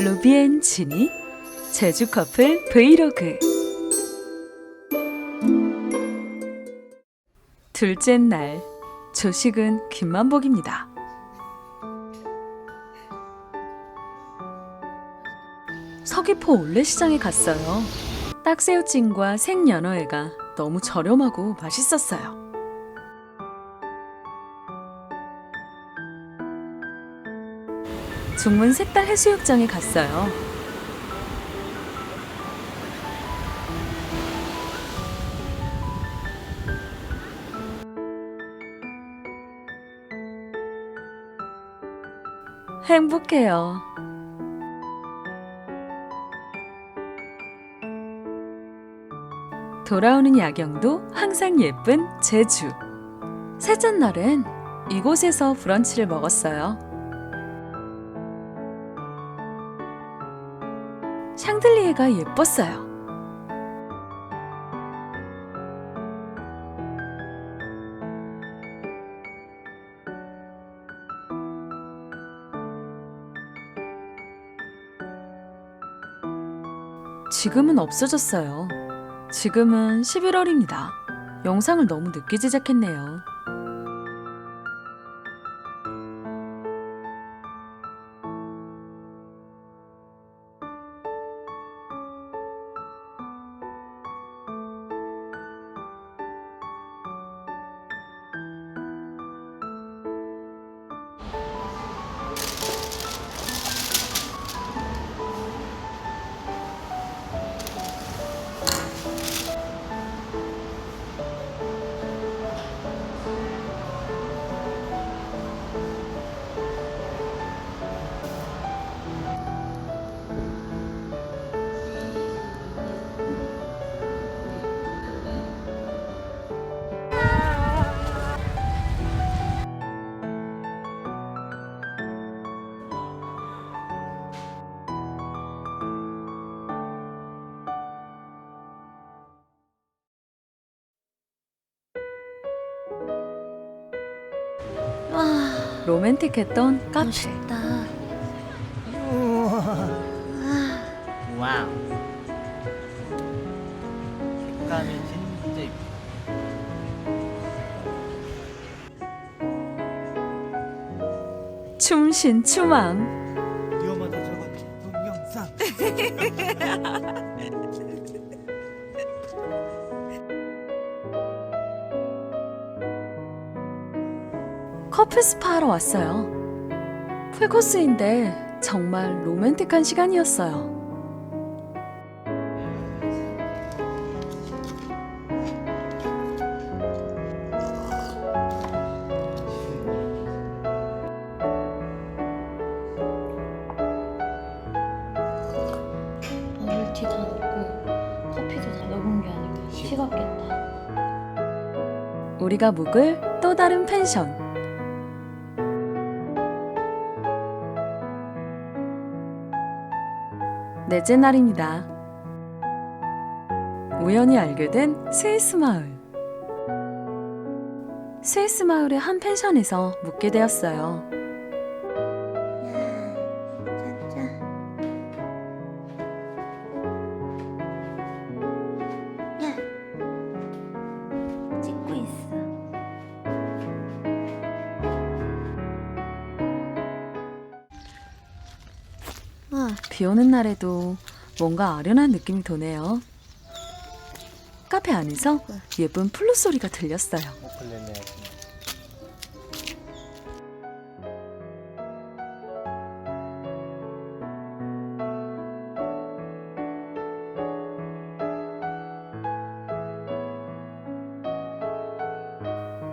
루비앤 진이 제주 커플 브이로그 둘째 날 조식은 김만복입니다. 서귀포 올레시장에 갔어요. 딱새우찜과 생연어회가 너무 저렴하고 맛있었어요. 중문 색달 해수욕장에 갔어요. 행복해요. 돌아오는 야경도 항상 예쁜 제주. 셋째 날엔 이곳에서 브런치를 먹었어요. 샹들리에가 예뻤어요. 지금은 없어졌어요. 지금은 11월입니다. 영상을 너무 늦게 제작했네요. 로맨틱했던 카페. 멋있다. 와우. 색감이 진짜 이쁘. 춤신 추망. 스파 하러 왔어요. 풀코스인데 정말 로맨틱한 시간이었어요. 버블티 다 넣고 커피도 다 넣은 게 아니고 식었겠다. 우리가 묵을 또 다른 펜션. 넷째 날입니다. 우연히 알게 된 스위스 마을. 스위스 마을의 한 펜션에서 묵게 되었어요. 비 오는 날에도 뭔가 아련한 느낌이 도네요. 카페 안에서 예쁜 플룻 소리가 들렸어요. 오클레네.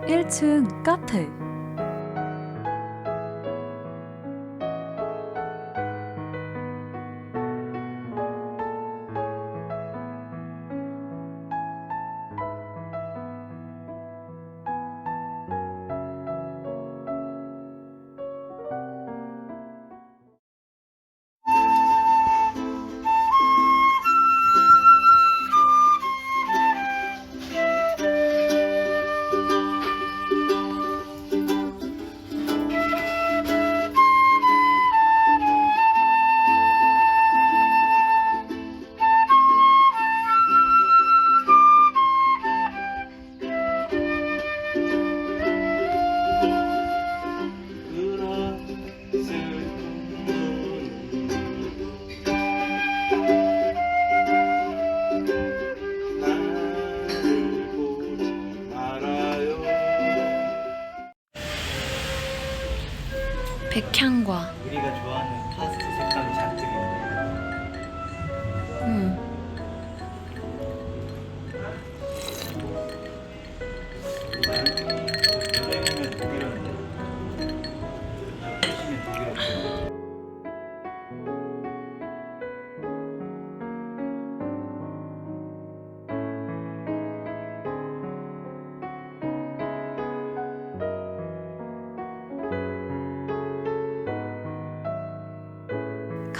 일 1층 카페.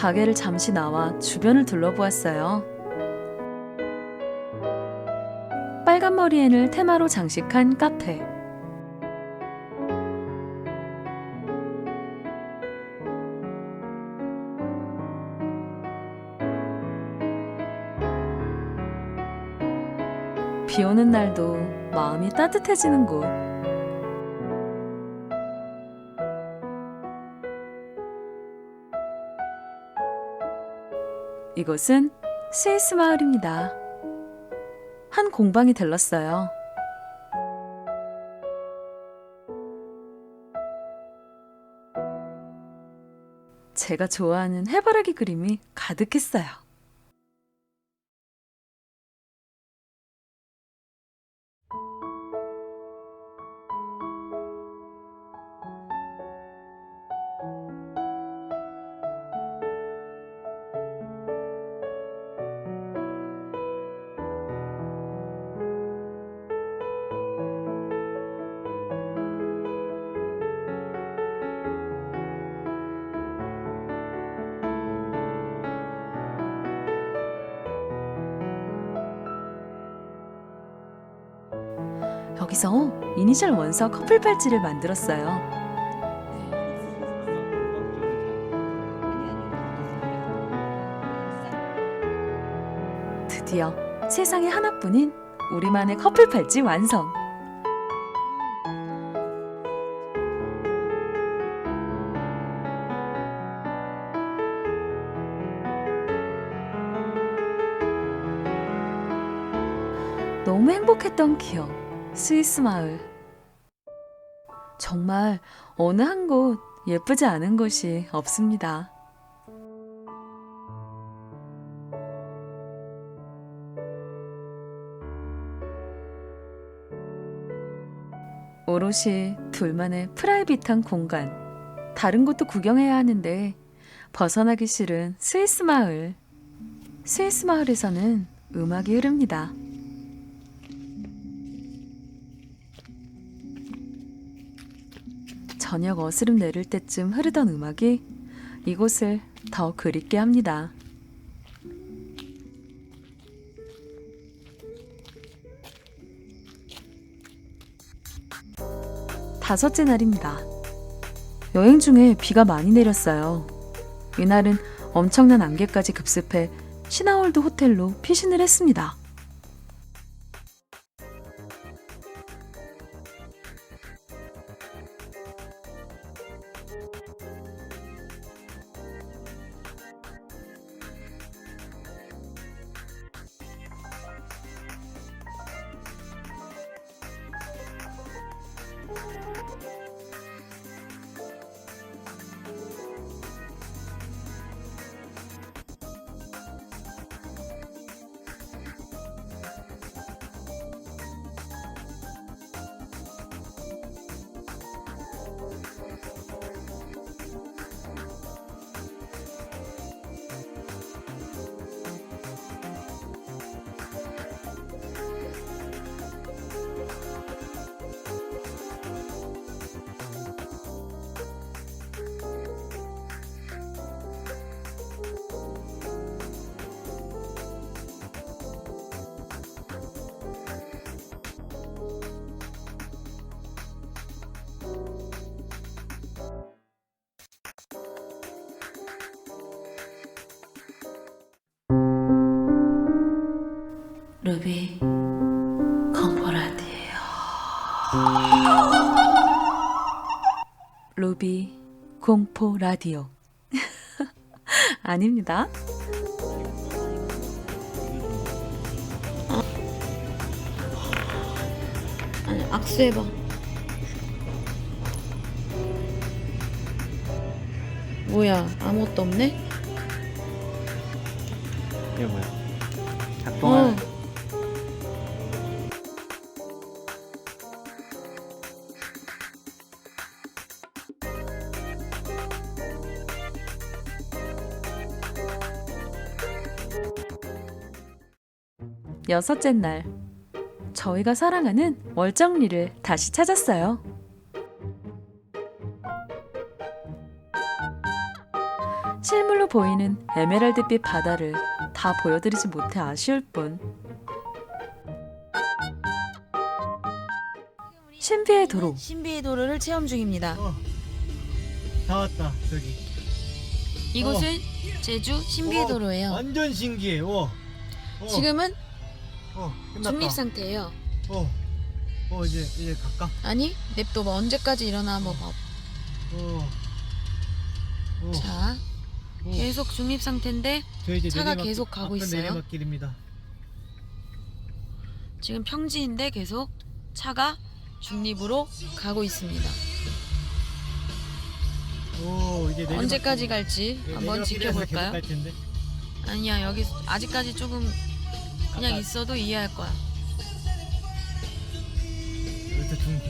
가게를 잠시 나와 주변을 둘러보았어요. 빨간 머리엔을 테마로 장식한 카페. 비 오는 날도 마음이 따뜻해지는 곳. 이곳은 스위스 마을입니다. 한 공방이 들렀어요. 제가 좋아하는 해바라기 그림이 가득했어요. 여기서 이니셜 원서 커플 팔찌를 만들었어요. 드디어 세상에 하나뿐인 우리만의 커플 팔찌 완성. 너무 행복했던 기억. 스위스 마을. 정말 어느 한 곳 예쁘지 않은 곳이 없습니다. 오롯이 둘만의 프라이빗한 공간. 다른 곳도 구경해야 하는데 벗어나기 싫은 스위스 마을. 스위스 마을에서는 음악이 흐릅니다. 저녁 어스름 내릴 때쯤 흐르던 음악이 이곳을 더 그립게 합니다. 다섯째 날입니다. 여행 중에 비가 많이 내렸어요. 이날은 엄청난 안개까지 급습해 시나월드 호텔로 피신을 했습니다. 루비 컴포라디에요. 루비 공포 라디오. 아닙니다. 아니 악수해봐 뭐야 아무것도 없네? 이게 뭐야? 작동하는 어. 여섯째 날, 저희가 사랑하는 월정리를 다시 찾았어요. 실물로 보이는 에메랄드빛 바다를 다 보여드리지 못해 아쉬울 뿐. 신비의 도로, 신비의 도로를 체험 중입니다. 어. 다 왔다 저기. 이곳은 제주 신비의 어, 도로예요. 완전 신기해. 어. 어. 지금은 어, 끝났다. 중립 상태예요. 어. 어 이제 이제 갈까? 아니 냅둬 봐 언제까지 일어나 한번 봐. 어. 어. 자 어. 계속 중립 상태인데 저 이제 차가 내리막- 계속 가고 앞은 있어요. 내리막길입니다. 지금 평지인데 계속 차가 중립으로 가고 있습니다. 오 이제 내리막. 언제까지 갈지 네, 한번 지켜볼까요? 갈 텐데. 아니야 여기 아직까지 조금 그냥 있어도 이해할 거야. 여기서 중.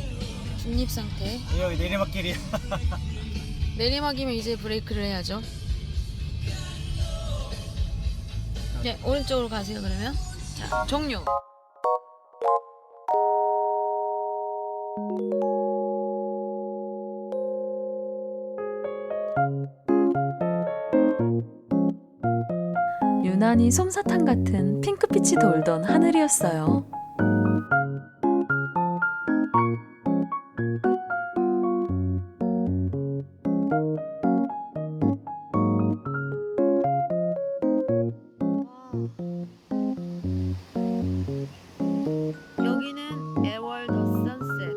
중립 상태. 여기 내리막길이야. 내리막이면 이제 브레이크를 해야죠. 네 오른쪽으로 가세요 그러면. 자 종료. 유난히 솜사탕 같은 핑크빛이 돌던 하늘이었어요. 여기는 에월드 선셋.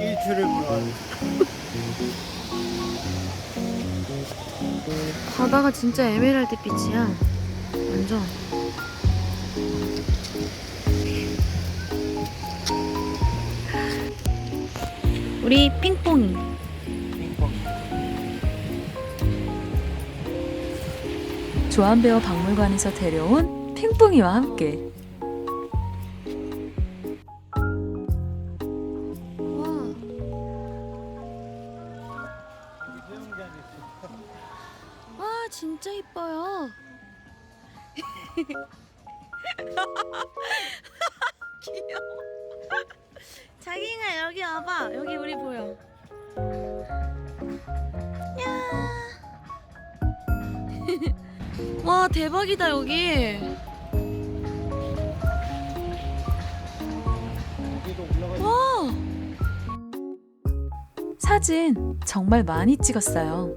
일출을 보러 가는. 바다가 진짜 에메랄드 빛이야. 완전. 우리 핑퐁이. 조한배어 박물관에서 데려온 핑퐁이와 함께 와. 와 진짜 이뻐요. 귀여워. 자기가 여기 와봐. 여기 우리 보여. 야. 와 대박이다 여기. 와. 사진 정말 많이 찍었어요.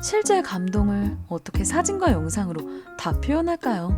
실제 감동을 어떻게 사진과 영상으로 다 표현할까요?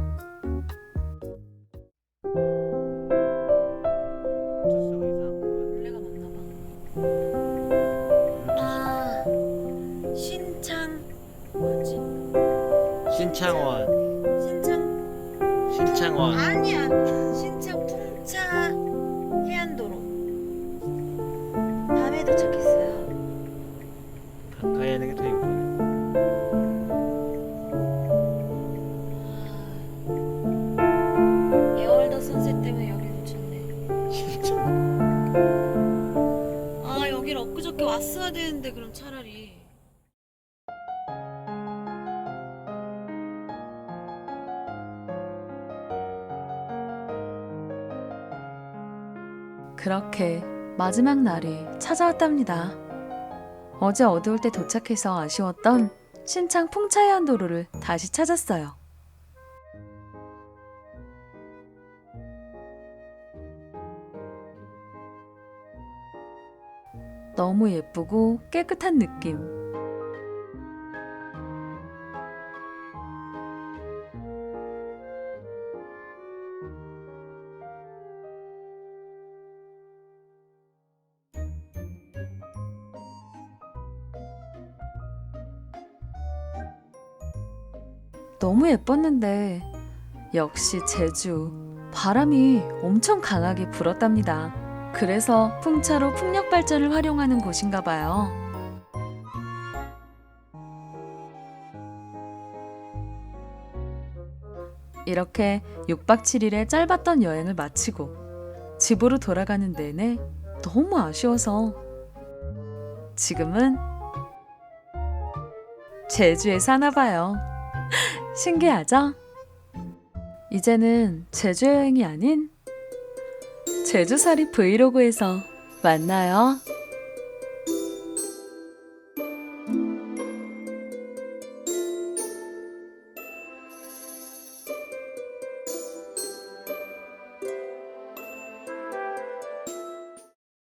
그렇게 마지막 날이 찾아왔답니다. 어제 어두울 때 도착해서 아쉬웠던 신창 풍차해안 도로를 다시 찾았어요. 너무 예쁘고 깨끗한 느낌. 너무 예뻤는데 역시 제주. 바람이 엄청 강하게 불었답니다. 그래서 풍차로 풍력 발전을 활용하는 곳인가 봐요. 이렇게 6박 7일의 짧았던 여행을 마치고 집으로 돌아가는 내내 너무 아쉬워서 지금은 제주에 사나 봐요. 신기하죠? 이제는 제주 여행이 아닌 제주살이 브이로그에서 만나요.